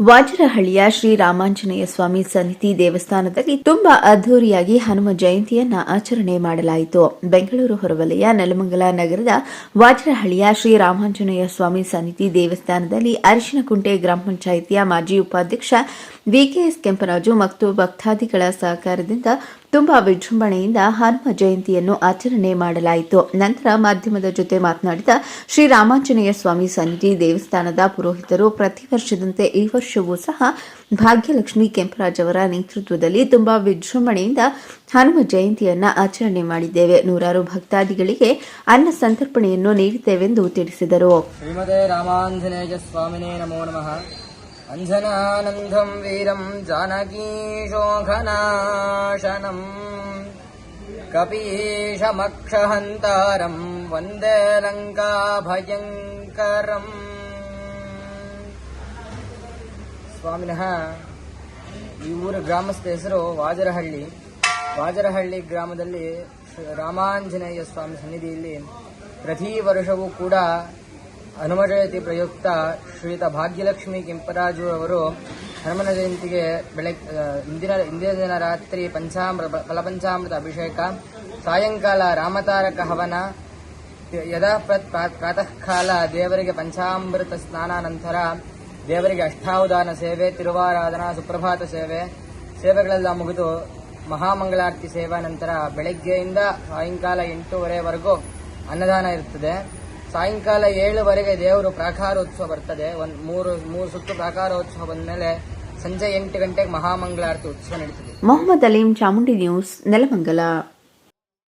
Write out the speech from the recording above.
ವಾಜರಹಳ್ಳಿಯ ಶ್ರೀ ರಾಮಾಂಜನೇಯ ಸ್ವಾಮಿ ಸನ್ನಿಧಿ ದೇವಸ್ಥಾನದಲ್ಲಿ ತುಂಬಾ ಅದ್ದೂರಿಯಾಗಿ ಹನುಮ ಜಯಂತಿಯನ್ನ ಆಚರಣೆ ಮಾಡಲಾಯಿತು. ಬೆಂಗಳೂರು ಹೊರವಲಯ, ನೆಲಮಂಗಲ ನಗರದ ವಾಜರಹಳ್ಳಿಯ ಶ್ರೀ ರಾಮಾಂಜನೇಯ ಸ್ವಾಮಿ ಸನ್ನಿಧಿ ದೇವಸ್ಥಾನದಲ್ಲಿ ಅರಿಶಿನಕುಂಟೆ ಗ್ರಾಮ ಪಂಚಾಯಿತಿಯ ಮಾಜಿ ಉಪಾಧ್ಯಕ್ಷ ವಿಕೆಎಸ್ ಕೆಂಪರಾಜು ಮತ್ತು ಭಕ್ತಾದಿಗಳ ಸಹಕಾರದಿಂದ ತುಂಬಾ ವಿಜೃಂಭಣೆಯಿಂದ ಹನುಮ ಜಯಂತಿಯನ್ನು ಆಚರಣೆ ಮಾಡಲಾಯಿತು. ನಂತರ ಮಾಧ್ಯಮದ ಜೊತೆ ಮಾತನಾಡಿದ ಶ್ರೀ ರಾಮಾಂಜನೇಯ ಸ್ವಾಮಿ ಸನ್ನಿಧಿ ದೇವಸ್ಥಾನದ ಪುರೋಹಿತರು ಪ್ರತಿ ವರ್ಷದಂತೆ ಈ ವರ್ಷವೂ ಸಹ ಭಾಗ್ಯಲಕ್ಷ್ಮಿ ಕೆಂಪರಾಜ್ ಅವರ ನೇತೃತ್ವದಲ್ಲಿ ತುಂಬಾ ವಿಜೃಂಭಣೆಯಿಂದ ಹನುಮ ಜಯಂತಿಯನ್ನ ಆಚರಣೆ ಮಾಡಿದ್ದೇವೆ. ನೂರಾರು ಭಕ್ತಾದಿಗಳಿಗೆ ಅನ್ನ ಸಂತರ್ಪಣೆಯನ್ನು ನೀಡಿದ್ದೇವೆಂದು ತಿಳಿಸಿದರು. ಶ್ರೀಮತೆ ರಾಮಾಂಜನೇಯ ಸ್ವಾಮಿನೇ ನಮೋ ನಮಃ ಅಂಜನಾನಂದಂ ವೀರಂ ಜಾನಕೀಶೋಘನಾಶನಂ ಕಪೀಶಮಕ್ಷಹಂತಾರಂ ವಂದೇ ಲಂಕಾ ಭಯಂಕರಂ ಸ್ವಾಮಿನಃ ಈ ಊರ ಗ್ರಾಮಸ್ಥ ಹೆಸರು ವಾಜರಹಳ್ಳಿ ವಾಜರಹಳ್ಳಿ ಗ್ರಾಮದಲ್ಲಿ ಶ್ರೀ ರಾಮಾಂಜನೇಯ ಸ್ವಾಮಿ ಸನ್ನಿಧಿಯಲ್ಲಿ ಪ್ರತಿ ವರ್ಷವೂ ಕೂಡ ಹನುಮ ಜಯಂತಿ ಪ್ರಯುಕ್ತ ಶ್ರೀಯುತ ಭಾಗ್ಯಲಕ್ಷ್ಮಿ ಕೆಂಪರಾಜು ಅವರು ಹನುಮನ ಜಯಂತಿಗೆ ಬೆಳಗ್ಗೆ ಇಂದಿನ ಇಂದಿನ ದಿನ ರಾತ್ರಿ ಪಂಚಾಮೃತ ಫಲಪಂಚಾಮೃತ ಅಭಿಷೇಕ, ಸಾಯಂಕಾಲ ರಾಮತಾರಕ ಹವನ, ಯದಾ ಪ್ರತ್ ಪ್ರಾ- ಪ್ರಾತಃ ಕಾಲ ದೇವರಿಗೆ ಪಂಚಾಮೃತ ಸ್ನಾನ ನಂತರ ದೇವರಿಗೆ ಅಷ್ಟಾವಧಾನ ಸೇವೆ, ತಿರುವಾರಾಧನಾ, ಸುಪ್ರಭಾತ ಸೇವೆ, ಸೇವೆಗಳೆಲ್ಲ ಮುಗಿದು ಮಹಾಮಂಗಳಾರತಿ ಸೇವಾ ನಂತರ ಬೆಳಗ್ಗೆಯಿಂದ ಸಾಯಂಕಾಲ ಎಂಟೂವರೆವರೆಗೂ ಅನ್ನದಾನ ಇರುತ್ತದೆ. ಸಾಯಂಕಾಲ ಏಳುವರೆಗೆ ದೇವರು ಪ್ರಾಕಾರೋತ್ಸವ ಬರ್ತದೆ. ಒಂದು ಮೂರು ಮೂರು ಸುತ್ತು ಪ್ರಾಕಾರೋತ್ಸವ ಬಂದಮೇಲೆ ಸಂಜೆ ಎಂಟು ಗಂಟೆಗೆ ಮಹಾಮಂಗಳಾರತಿ ಉತ್ಸವ ನಡೀತದೆ. ಮೊಹಮ್ಮದ್ ಅಲೀಂ ಚಾಮುಂಡಿ ನ್ಯೂಸ್ ನೆಲಮಂಗಲ.